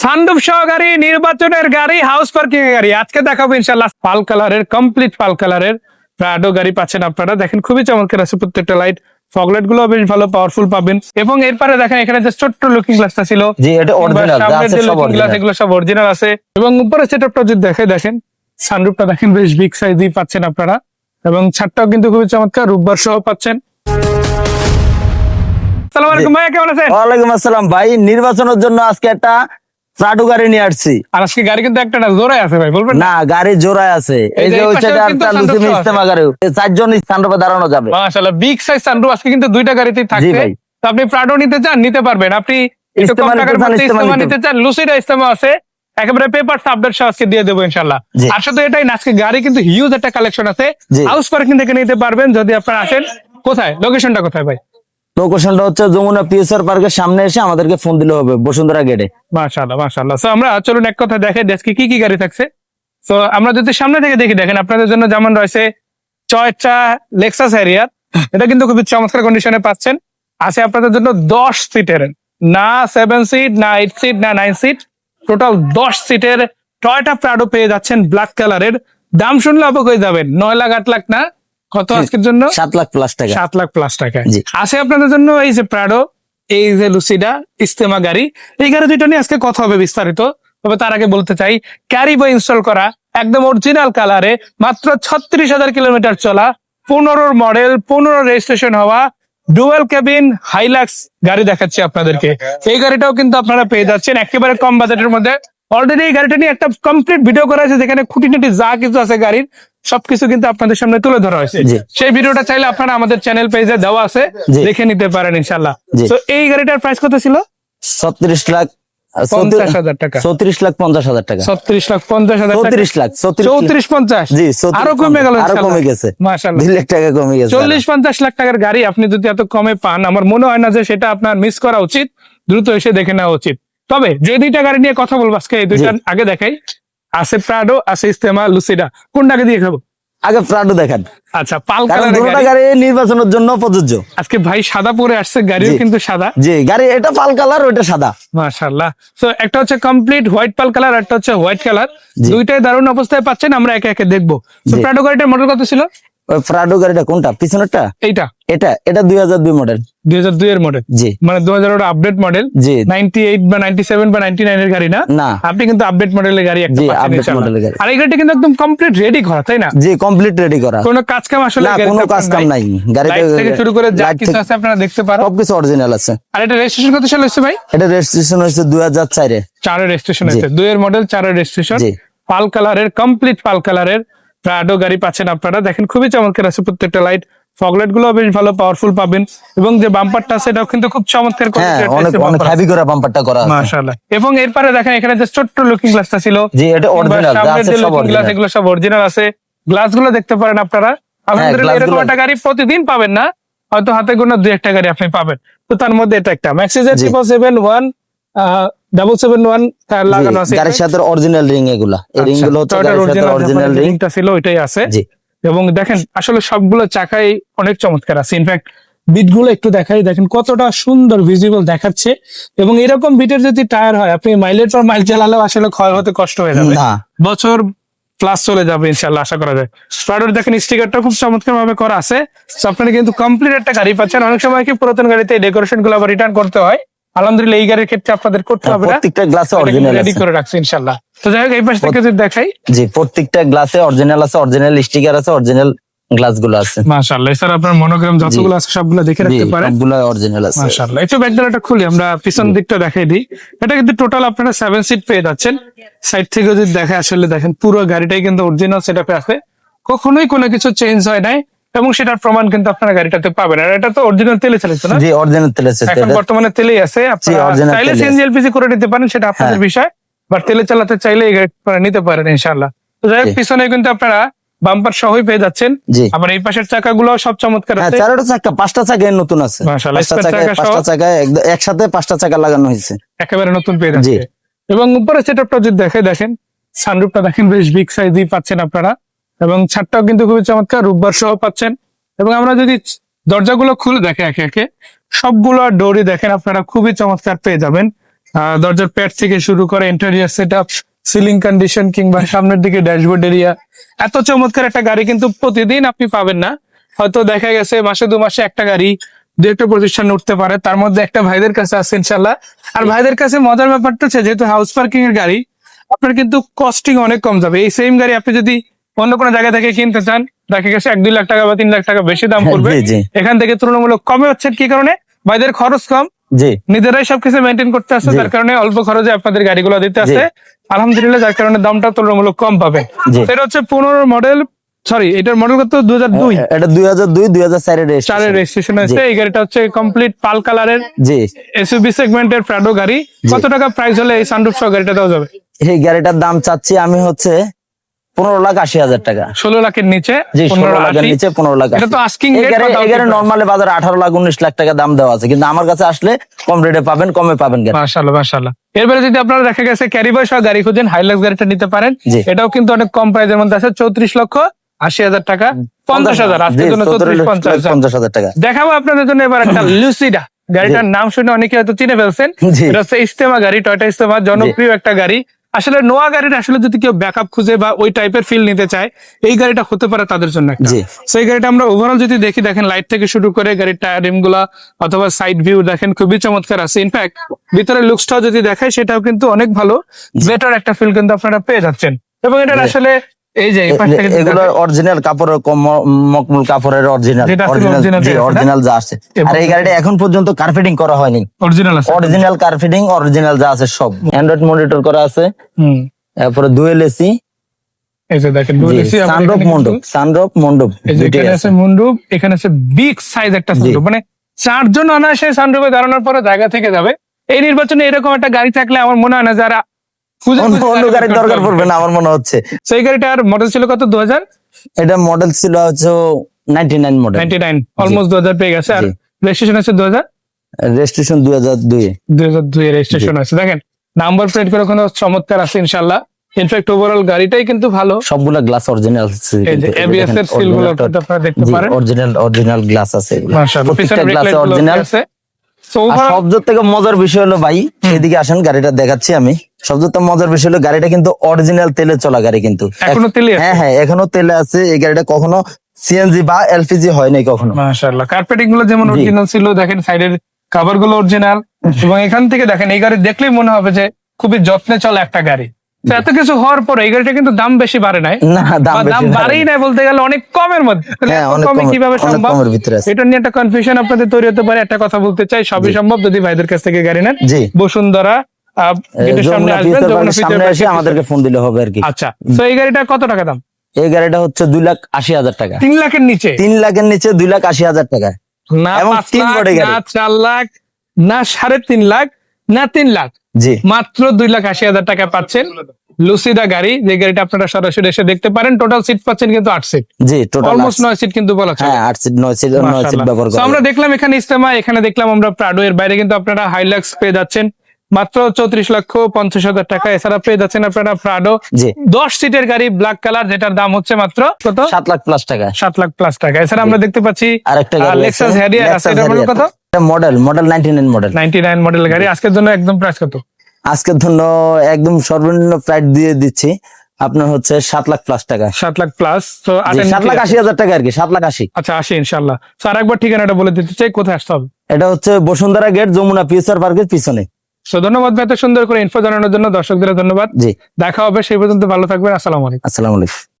Sunroof সহ গাড়ি নির্বাচনের গাড়ি হাউস পার্কিং এর গাড়ি। আজকে দেখাবো ইনশাল্লাহ পাল কালারের কমপ্লিট পাল কালারের প্রাডো গাড়ি পাচ্ছেন আপনারা। দেখেন খুবই চমৎকার আছে প্রত্যেকটা লাইটগুলো বেশ ভালো পাওয়ারফুল পাবেন। এবং এরপরে দেখেন এখানে যে ছোট্ট লুকিং গ্লাসটা ছিল। জি এটা অরিজিনাল সামনের আছে যে লুকিং গ্লাস এগুলো সব অরিজিনাল আছে। এবং উপরে যদি দেখে দেখেন সানরুফটা দেখেন বেশ বিগ সাইজই পাচ্ছেন আপনারা। এবং ছাদটাও কিন্তু খুবই চমৎকার রূপবার সহ পাচ্ছেন। আলাইকুম ভাইয়া কেমন আছেন? ওয়ালাইকুম আসসালাম। ভাই নির্বাচনের জন্য আজকে একটা প্রাডো গাড়ি নিয়ে আসছি। আর আজকে গাড়ি কিন্তু একটা জোরে আছে ভাই বলবেন না? গাড়ি জোড়ায় আছে। এই যে আছে। ইস্তেমা গাড়ি চারজন স্থান রূপে দাঁড়ানো যাবে। মাশাআল্লাহ বিগ সাইজ সানরুফ আজকে কিন্তু দুইটা গাড়িতেই তো আপনি প্রাডো নিতে চান নিতে পারবেন। আপনি ইস্তেমা নিতে চান, ইস্তেমা আছে। একেবারে পেপার আপডেট সহ আজকে দিয়ে দেবো ইনশাল্লাহ আর শুধু এটাই না আজকে গাড়ি কিন্তু হিউজ একটা কালেকশন আছে। হাউস পার্কিং থেকে নিতে পারবেন যদি আপনারা আসেন। কোথায়? লোকেশনটা কোথায় ভাই? লোকেশনটা আপনাদের জন্য এটা কিন্তু খুবই চমৎকার পাচ্ছেন। আছে আপনাদের জন্য দশ সিটের না সেভেন সিট না এইট সিট না নাইন সিট টোটাল দশ সিটের টয়টা প্রাডো পেয়ে যাচ্ছেন ব্ল্যাক কালারের দাম শুনলে অবাক হয়ে যাবেন। নয় লাখ, আট লাখ না? কত আজকের জন্য? সাত লাখ প্লাস টাকা। সাত লাখ প্লাস টাকা আছে আপনাদের জন্য এই যে প্রাডো এই যে লুসিডা ইস্তেমা গাড়ি এই গাড়ি দুটো নিয়ে আজকে কথা হবে বিস্তারিত। তবে তার আগে বলতে চাই ক্যারিবো ইনস্টল করা একদম অরিজিনাল কালারে মাত্র ছত্রিশ হাজার কিলোমিটার চলা পনেরোর মডেল পনেরো রেজিস্ট্রেশন হওয়া ডুয়েল কেবিন হাইলাক্স গাড়ি দেখাচ্ছি আপনাদেরকে। এই গাড়িটাও কিন্তু আপনারা পেয়ে যাচ্ছেন একেবারে কম বাজেটের মধ্যে। অলরেডি এই গাড়িটা নিয়ে একটা কমপ্লিট ভিডিও করা হয়েছে যেখানে খুঁটিনাটি যা কিছু আছে গাড়ির। সবকিছু কিন্তু আপনাদের সামনে তুলে ধরা হয়েছে। সেই ভিডিওটা চাইলে আপনারা আমাদের চ্যানেল পেজে দেওয়া আছে। দেখে নিতে পারেন ইনশাল্লাহ তো এই গাড়িটার প্রাইস কত ছিল? ছত্রিশ লাখ হাজার টাকা। চৌত্রিশ লাখ পঞ্চাশ হাজার টাকা। ছত্রিশ লাখ পঞ্চাশ হাজার চৌত্রিশ লাখ চৌত্রিশ পঞ্চাশ। জি আরও কমে গেল আরও কমে গেছে। দুই লাখ টাকা কমে গেছে। চল্লিশ পঞ্চাশ লাখ টাকার গাড়ি আপনি যদি এত কমে পান আমার মনে হয় না যে সেটা আপনার মিস করা উচিত। দ্রুত এসে দেখে নেওয়া উচিত। তবে যে দুইটা গাড়ি নিয়ে কথা বলব আজকে এই দুইটার আগে দেখাই। আছে প্রাডো আছে ইস্তেমা লুসিডা কোনটাকে দিয়ে খাব? আগে প্রাডো দেখেন। আচ্ছা পাল কালার গাড়ি। নির্বাচনের জন্য প্রযোজ্য। আজকে ভাই সাদা পরে আসছে গাড়িও কিন্তু সাদা। জি গাড়ি এটা পাল কালার ওটা সাদা। মাশাআল্লাহ। সো একটা হচ্ছে কমপ্লিট হোয়াইট পাল কালার একটা হচ্ছে হোয়াইট কালার। দুইটাই দারুণ অবস্থায় পাচ্ছেন আমরা একে একে দেখব। তো জি। প্রাডো গাড়িটার মডেল কত ছিল? ওই প্রাডো গাড়িটা কোনটা? পিছনেরটা? এইটা। এটা? এটা দুই হাজার দুই মডেল দুই হাজার দুই এর মডেল জি। মানে দু হাজার আপডেট মডেল জি। নাইনটি এইট বা নাইনটি সেভেন বা নাইনটি নাইন এর গাড়ি না? না। আপনি কিন্তু আপডেট মডেলের গাড়ি জি, model এর গাড়ি। আর এই গাড়িটা কিন্তু একদম কমপ্লিট রেডি করা তাই না? জি কমপ্লিট রেডি করা। কোনো কাজ কাম আসলে না কোনো কাজ কাম নাই। গাড়িটা থেকে শুরু করে যা কিছু আছে আপনারা দেখতে পারো। সবকিছু অরিজিনাল আছে। আর এটা রেজিস্ট্রেশন কত সাল হচ্ছে ভাই? এটা রেজিস্ট্রেশন হয়েছে দুই হাজার চারে। চারের রেজিস্ট্রেশন। হয়েছে। দুইয়ের মডেল চারের রেজিস্ট্রেশন জি। পাল কালারের কমপ্লিট পাল কালারের প্রাডো গাড়ি পাচ্ছেন আপনারা। দেখেন খুবই চমৎকার আছে প্রত্যেকটা লাইট ফগলাইটগুলো বেশ ভালো পাওয়ারফুল পাবেন। এবং যে বাম্পারটা আছে এটাও কিন্তু খুব চমৎকার হ্যাঁ অনেক অনেক হেভি করে বাম্পারটা করা মাশাআল্লাহ। এবং এরপরে দেখেন এখানে যে ছোট্ট লুকিং গ্লাসটা ছিল। জি এটা অরিজিনাল সব গ্লাস অরিজিনাল এগুলো সব অরিজিনাল আছে। গ্লাসগুলো দেখতে পারেন আপনারা। আলহামদুলিল্লাহ glass এরকম একটা গাড়ি প্রতিদিন পাবেন না। হয়তো হাতে গোনা দুই একটা গাড়ি আপনি পাবেন। তো তার মধ্যে এটা একটা। ম্যাক্সিজের। Triple seven one double seven one লাগানো আছে গাড়ির সাথে অরিজিনাল রিং এগুলা। এই রিংগুলো হচ্ছে গাড়ির সাথে অরিজিনাল রিংটা ছিল ওইটাই আছে। জি। এবং দেখেন আসলে সবগুলো চাকাই অনেক চমৎকার আছে। ইনফ্যাক্ট বিটগুলো একটু দেখাই। দেখেন কতটা সুন্দর ভিজিবল দেখাচ্ছে। এবং এরকম বিটের যদি টায়ার হয় আপনি মাইলের পর মাইল চালালেও আসলে ক্ষয় হতে কষ্ট হয়ে যাবে। বছর প্লাস চলে যাবে ইনশাল্লাহ আশা করা যায়। স্পাইডার দেখেন স্টিকারটা খুব চমৎকার ভাবে করা আছে। আপনারা কিন্তু কমপ্লিট একটা গাড়ি পাচ্ছেন। অনেক সময় কি পুরাতন গাড়িতে ডেকোরেশনগুলো আবার রিটার্ন করতে হয়। আলহামদুলিল্লাহ এই গাড়ির ক্ষেত্রে আপনাদের করতে হবে প্রত্যেকটা গ্লাসে অরিজিনাল রেডি করে রাখছি ইনশাল্লাহ। তো যাই হোক এই পাশ থেকে যদি দেখাই। জি প্রত্যেকটা গ্লাসে অরিজিনাল আছে অরিজিনাল স্টিকার আছে অরিজিনাল গ্লাসগুলো আছে। মাশাআল্লাহ স্যার আপনার মনোগ্রাম যতগুলো আছে সবগুলো দেখে রাখতে পারেন। সবগুলো অরিজিনাল আছে। মাশাআল্লাহ একটু ব্যাকডালাটা খুলি আমরা পিছন দিকটা দেখাই দিই। এটা কিন্তু টোটাল আপনারা সেভেন সিট পেয়ে যাচ্ছেন। সাইড থেকে যদি দেখে আসলে দেখেন পুরো গাড়িটাই কিন্তু অরিজিনাল সেটআপে আছে। কখনোই কোনো কিছু চেঞ্জ হয় নাই। এবং সেটার প্রমাণ কিন্তু আপনারা গাড়িটাতে পাবেন। আর এটা তো অরিজিনাল তেলে চালিত না? জি অরিজিনাল তেল আছে এখন বর্তমানে তেলেই আছে। আপনারা চাইলে সিএনজি এলপিজি করে নিতে পারেন সেটা আপনাদের হ্যাঁ। বিষয়। বাট তেলে চালাতে চাইলে এই গাড়ি আপনারা নিতে পারেন ইনশাআল্লাহ। তো যাই হোক পিছনে কিন্তু আপনারা বাম্পার সহই পেয়ে যাচ্ছেন। জি। আবার এই পাশের চাকাগুলো সব চমৎকার হ্যাঁ আছে। চারটা চাকা পাঁচটা চাকা নতুন আছে। পাঁচটা চাকা একসাথে পাঁচটা চাকা লাগানো হয়েছে। একেবারে নতুন পেয়ে। যাচ্ছে। এবং উপরে সেটআপটা যদি দেখে দেখেন সানরুফটা দেখেন বেশ বিগ সাইজই পাচ্ছেন আপনারা। এবং ছাদটাও কিন্তু খুবই চমৎকার, রূপবার সহ পাচ্ছেন। এবং আমরা যদি দরজাগুলো খুলে দেখে একে একে, সবগুলো ডোরই দেখেন, আপনারা খুবই চমৎকার পেয়ে যাবেন। দরজার প্যাড থেকে শুরু করে interior set up ceiling condition কিংবা সামনের দিকে ড্যাশবোর্ড এরিয়া এত চমৎকার একটা গাড়ি কিন্তু প্রতিদিন আপনি পাবেন না। হয়তো দেখা গেছে, মাসে দু মাসে একটা গাড়ি দু একটা প্রতিষ্ঠান উঠতে পারে, তার মধ্যে একটা ভাইদের কাছে আছে ইনশাল্লাহ আর ভাইদের কাছে মজার ব্যাপারটা হচ্ছে, যেহেতু হাউস পার্কিং এর গাড়ি, আপনার কিন্তু কস্টিং অনেক কম যাবে। এই সেম গাড়ি আপনি যদি অন্য কোনো জায়গা থেকে কিনতে চান দেখা গেছে এক দুই লাখ টাকা বা তিন লাখ টাকা বেশি দাম পড়বে। জি জি। এখান থেকে তুলনামূলক কমে হচ্ছে কি কারণে? ভাইদের খরচ কম। জি। নিজেরাই সবকিছু মেনটেন করতে আসছে জি। যার কারণে অল্প খরচে আপনাদের গাড়িগুলো দিতে আসছে আলহামদুলিল্লাহ যার কারণে দামটা তুলনামূলক কম পাবে। এটা হচ্ছে পনেরো মডেল সরি এটার মডেল কত? দু হাজার দুই। এটা দুই হাজার দুই দুই হাজার চারের রেজিস্ট্রেশন হয়েছে। এই গাড়িটা হচ্ছে কমপ্লিট পাল কালারের জি। এসইউবি সেগমেন্টের প্রাডো গাড়ি। কত টাকা প্রাইস হলে এই সানরুফ সহ গাড়িটা দেওয়া যাবে? এই গাড়িটার দাম চাচ্ছি আমি হচ্ছে পনেরো লাখ আশি হাজার টাকা। ষোলো লাখের নিচে জি ষোলো লাখের নিচে পনেরো লাখ গাড়ি নর্মালি বাজারে আঠারো লাখ উনিশ লাখ টাকা দাম দেওয়া আছে কিন্তু আমার কাছে আসলে কম রেটে পাবেন কমে পাবেন গাড়ি মাশাল্লাহ মাশাল্লাহ এরপরে যদি আপনারা দেখা গেছে ক্যারিবার সহ গাড়ি খুঁজেন হাইলাক্স গাড়িটা নিতে পারেন। এটাও কিন্তু অনেক কম প্রাইজের মধ্যে আছে চৌত্রিশ লক্ষ আশি হাজার টাকা পঞ্চাশ হাজার আজকের জন্য চৌত্রিশ। পঞ্চাশ হাজার। টাকা। দেখাবো আপনাদের জন্য এবার একটা লুসিডা গাড়িটার নাম শুনে অনেকে হয়তো চিনে ফেলছেন। এটা হচ্ছে ইস্তেমা গাড়ি টয়টা ইস্তেমা জনপ্রিয় একটা গাড়ি। আসলে নোয়া গাড়ির আসলে যদি কেউ ব্যাকআপ খুঁজে বা ওই টাইপের ফিল নিতে চায় এই গাড়িটা হতে পারে তাদের জন্য সেই গাড়িটা আমরা ওভারঅল যদি দেখি দেখেন লাইট থেকে শুরু করে গাড়ির টায়ার রিমগুলা অথবা সাইড ভিউ দেখেন খুবই চমৎকার আছে। ইনফ্যাক্ট ভিতরে লুকসটাও যদি দেখায় সেটাও কিন্তু অনেক ভালো। বেটার একটা ফিল কিন্তু আপনারা পেয়ে যাচ্ছেন। এবং এটা আসলে এই যে এগুলো অরিজিনাল কাপড়ের মকমুল কাপড়ের অরিজিনাল না? অরিজিনাল যা আছে। আর এই গাড়িটা এখন পর্যন্ত কার্পেটিং করা হয়নি। অরিজিনাল আছে। অরিজিনাল কার্পেটিং অরিজিনাল যা আছে সব। অ্যান্ড্রয়েড মনিটর করা আছে। হুম। তারপরে দুয়েল এসি এই যে দেখেন dual AC, সানরূপ এখানে মণ্ডপ সানরূপ মণ্ডপ আছে। আছে এখানে আছে বিগ সাইজ একটা। মানে চারজন অনায়াসে সানরুফে দাঁড়ানোর পরে জায়গা থেকে যাবে। এই নির্বাচনে এরকম একটা গাড়ি থাকলে আমার মনে হয় না যারা অন্য গাড়ির দরকার পড়বে না আমার মনে হচ্ছে। সেই গাড়িটার মডেল ছিল কত দু হাজার এটা মডেল ছিল হচ্ছে ninety nine model ninety nine almost দু হাজার পেয়ে গেছে। আর। রেজিস্ট্রেশন আছে দু হাজার রেজিস্ট্রেশন দুই। হাজার দুই দুই হাজার দুই রেজিস্ট্রেশন আছে। দেখেন নাম্বার প্লেট করে চমৎকার আছে ইনশাল্লাহ ইনফ্যাক্ট ওভারঅল গাড়িটাই কিন্তু ভালো। সবগুলা গ্লাস অরিজিনাল যে এবিএস এর সিলগুলো আপনারা দেখতে পারেন। অরিজিনাল অরিজিনাল গ্লাস আছে প্রত্যেকটা গ্লাস অরিজিনাল আছে। সো আর ওভারঅল সবচেয়ে থেকে মজার বিষয় হলো ভাই এদিকে আসেন গাড়িটা দেখাচ্ছি আমি। সবচেয়ে মজার বিষয় হলো গাড়িটা কিন্তু অরিজিনাল তেলে চলা গাড়ি কিন্তু। এখনও তেলে হ্যাঁ হ্যাঁ এখনও তেলে আছে। এই গাড়িটা কখনো সিএনজি বা এলপিজি হয় নাই কখনো। মাশাআল্লাহ। কার্পেটিংগুলো যেমন। অরিজিনাল ছিল দেখেন সাইডের কভারগুলো অরিজিনাল এবং এখান থেকে দেখেন এই গাড়ি দেখলেই মনে হবে যে খুবই যত্নে চলা একটা গাড়ি। এত কিছু হওয়ার পরে এই গাড়িটা কিন্তু দাম বেশি বাড়ে নাই। না দাম। বাড়েই নাই। বলতে গেলে অনেক কমের মধ্যে। হ্যাঁ কমে কীভাবে সম্ভব? ভিতরে এটা নিয়ে একটা কনফিউশন আপনাদের তৈরি হতে পারে। একটা কথা বলতে চাই সবই সম্ভব যদি ভাইদের কাছ থেকে গাড়ি নেন। বসুন্ধরা সামনে এসে আমাদেরকে ফোন দিলে হবে আর কি। আচ্ছা তো এই গাড়িটা কত টাকা দাম? এই গাড়িটা হচ্ছে দুই লাখ আশি হাজার টাকা। তিন লাখের নিচে? তিন লাখের নিচে দুই লাখ আশি হাজার টাকা। না এবং তিন বডি গাড়ি। না চার লাখ না সাড়ে তিন লাখ না তিন লাখ। জি। মাত্র দুই লাখ আশি হাজার টাকা পাচ্ছেন লুসিদা গাড়ি। যে গাড়িটা আপনারা সরাসরি এসে দেখতে পারেন টোটাল সিট পাচ্ছেন কিন্তু আট সিট জি টোটাল অলমোস্ট নয় সিট কিন্তু বলা চলে। হ্যাঁ আট সিট নয় সিট নয় সিট ব্যবহার করা আমরা দেখলাম এখানে ইস্তেমা এখানে দেখলাম আমরা প্রাডো এর বাইরে কিন্তু আপনারা হাইলাক্স পেয়ে যাচ্ছেন। মাত্র চৌত্রিশ লক্ষ পঞ্চাশ হাজার টাকা। এছাড়া পেয়ে যাচ্ছেন আপনারা প্রাডো জি। দশ সিটের গাড়ি ব্ল্যাক কালার যেটার দাম হচ্ছে মাত্র কত? সাত লাখ প্লাস টাকা। সাত লাখ প্লাস টাকা। এছাড়া আমরা দেখতে পাচ্ছি আরেকটা গাড়ি লেক্সাস হ্যারিয়ার আছে এটার মূল্য কত? Model model ninety nine model ninety nine model গাড়ি। আজকের জন্য একদম প্রাইস কত? আজকের জন্য একদম সর্বনিম্ন প্রাইস দিয়ে দিচ্ছি। আপনার হচ্ছে সাত লাখ প্লাস টাকা। সাত লাখ প্লাস তো সাত লাখ আশি হাজার টাকা আর কি সাত লাখ আশি। আচ্ছা আসি ইনশাল্লাহ আর একবার ঠিকানাটা বলে দিতে চাই কোথায় আসতে হবে? এটা হচ্ছে বসুন্ধরা গেট যমুনা ফিউচার পার্কের পিছনে। তো ধন্যবাদ ভাই এত সুন্দর করে ইনফো জানানোর জন্য দর্শকদের ধন্যবাদ। জি। দেখা হবে সেই পর্যন্ত ভালো থাকবেন আসসালামু আলাইকুম। আসসালামু আলাইকুম।